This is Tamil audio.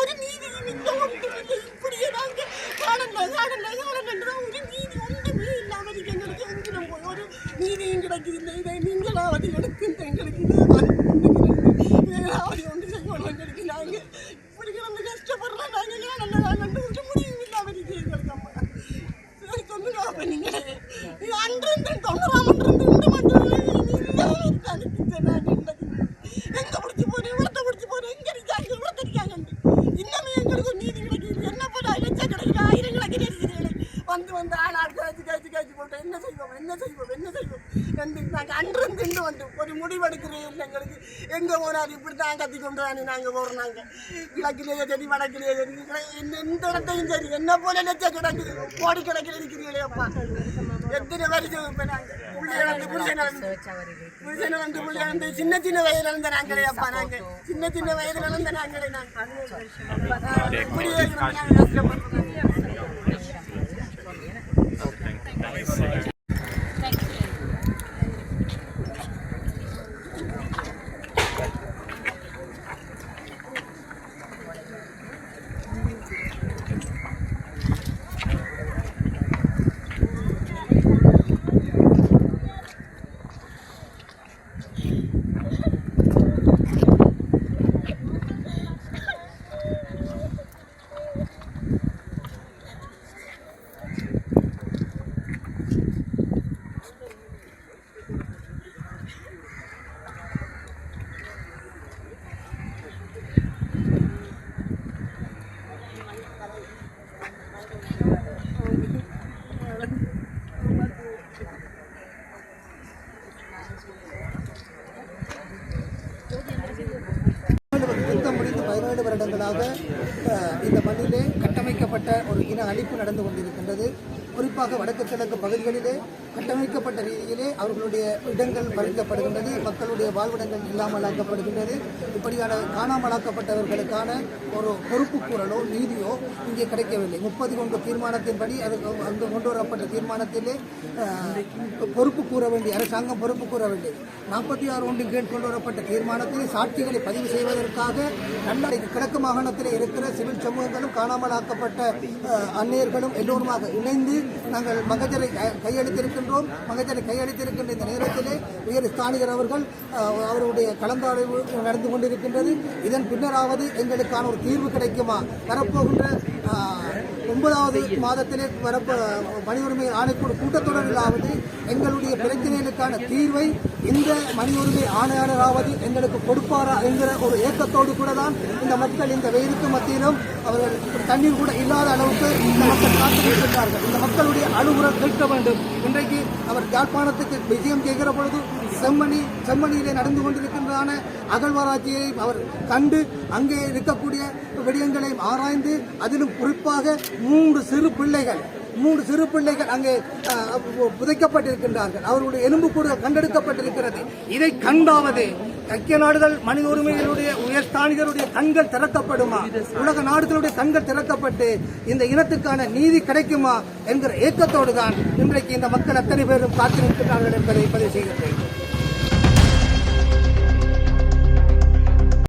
ഒരു നീതിയും ഇല്ല ഒട്ടുമില്ല சரி சொல்லுங்க அப்ப நீங்களே இது அன்றிருந்து தொண்ணூறாம் அன்றிருந்து இந்த மட்டும் இல்லாமல் இருக்காங்க நாங்கள் எங்க பிடிச்சி போறேன் இவ்வளத்தை பிடிச்சி போறேன் எங்க இருக்காங்க இவ்வளத்தை இருக்காங்க இன்னமே எங்களுக்கு ஒரு நீதி கிடைக்குது என்ன போல லட்சக்கணக்கில் ஆயிரக்கணக்கில் இருக்கிறீங்களே வந்து ஆளாள் காய்ச்சி காய்ச்சி காய்ச்சி போட்டு என்ன செய்வோம் என்ன செய்வோம் என்ன செய்வோம்? என்று நாங்கள் அன்றும் திண்டு வந்து ஒரு முடிவெடுக்கிறே இல்லை எங்களுக்கு. எங்கே போனாலும் இப்படி தான் கத்தி கொண்டு தானே நாங்கள் போகிறோம் நாங்கள் கிழக்கிலேயே சரி வடக்கிலேயே சரி எந்த எந்த இடத்தையும் சரி என்ன போல லட்சக்கணக்கு கோடிக்கணக்கில் இருக்கிறீங்களே அப்பா. எத்தனை வருஷம் இப்போ நாங்கள் புருஷன் வந்து பிள்ளை வந்து சின்ன சின்ன வயதுல இருந்த நாங்களே அப்பா நாங்கள் சின்ன சின்ன வயதுல இருந்த நாங்களே நாங்கள் இப்படியே நாங்கள் கஷ்டப்படுறோம் பதினேழு இந்த மண்ணிலே கட்டமைக்கப்பட்ட ஒரு இன அழிப்பு நடந்து கொண்டிருக்கின்றது. குறிப்பாக வடக்கு கிழக்கு பகுதிகளிலே கட்டமைக்கப்பட்ட ரீதியிலே அவர்களுடைய இடங்கள் பறிக்கப்படுகின்றது மக்களுடைய வாழ்விடங்கள் இல்லாமலாக்கப்படுகின்றது. இப்படியான காணாமலாக்கப்பட்டவர்களுக்கான ஒரு பொறுப்பு கூறலோ நீதியோ இங்கே கிடைக்கவில்லை. முப்பது கொண்டு தீர்மானத்தின்படி அது அங்கு கொண்டு வரப்பட்ட தீர்மானத்திலே பொறுப்பு கூற வேண்டிய அரசாங்கம் பொறுப்பு கூறவில்லை. நாற்பத்தி ஆறு ஒன்று கீழ் கொண்டு வரப்பட்ட தீர்மானத்தில் சாட்சிகளை பதிவு செய்வதற்காக நல்லாடை கிழக்கு மாகாணத்தில் இருக்கிற சிவில் சமூகங்களும் காணாமலாக்கப்பட்ட அஹ், அந்நியர்களும் எல்லோருமாக இணைந்து நாங்கள் மகஜரை கையளித்திருக்கின்றோம் மகஜரை கையளித்திருக்கின்ற இந்த நேரத்திலே உயர் ஸ்தானிகர் அவர்கள் அவருடைய கலந்தாய்வு நடந்து கொண்டிருக்கின்றது. இதன் பின்னராவது எங்களுக்கான ஒரு தீர்வு கிடைக்குமா? வரப்போகின்ற ஒன்பதாவது மாதத்திலே வரப்ப மனித உரிமை ஆணைக்குழு கூட்டத்தொடரிலாவது எங்களுடைய பிரச்சனைகளுக்கான தீர்வை இந்த மனித உரிமை ஆணையாளராவது எங்களுக்கு கொடுப்பாரா என்கிற ஒரு ஏக்கத்தோடு கூட தான் இந்த மக்கள் இந்த வெயிலுக்கு மத்தியிலும் அவர்கள் தண்ணீர் கூட இல்லாத அளவுக்கு இந்த மக்கள் காத்திருக்கிறார்கள் இந்த மக்களுடைய அலுவலர் கேட்க வேண்டும். இன்றைக்கு அவர் யாழ்ப்பாணத்துக்கு விஜயம் செய்கிற பொழுது செம்மணி செம்மணியிலே நடந்து கொண்டிருக்கின்றதான அகழ்வாராய்ச்சியை அவர் கண்டு அங்கே இருக்கக்கூடிய விடயங்களையும் ஆராய்ந்து அதிலும் குறிப்பாக மூன்று சிறு பிள்ளைகள் மூன்று சிறு பிள்ளைகள் அங்கே அஹ், புதைக்கப்பட்டிருக்கின்றார்கள். அவர்களுடைய எலும்புக்கூடுகள் கண்டெடுக்கப்பட்டிருக்கிறது. இதை கண்டாவது ஐக்கிய நாடுகள் மனித உரிமைகளுடைய உயர்ஸ்தானிகளுடைய கண்கள் திறக்கப்படுமா? உலக நாடுகளுடைய கண்கள் திறக்கப்பட்டு இந்த இனத்துக்கான நீதி கிடைக்குமா என்கிற ஏக்கத்தோடு தான் இன்றைக்கு இந்த மக்கள் அத்தனை பேரும் காத்திருக்கிறார்கள் என்பதை பதிவு செய்கின்றேன்.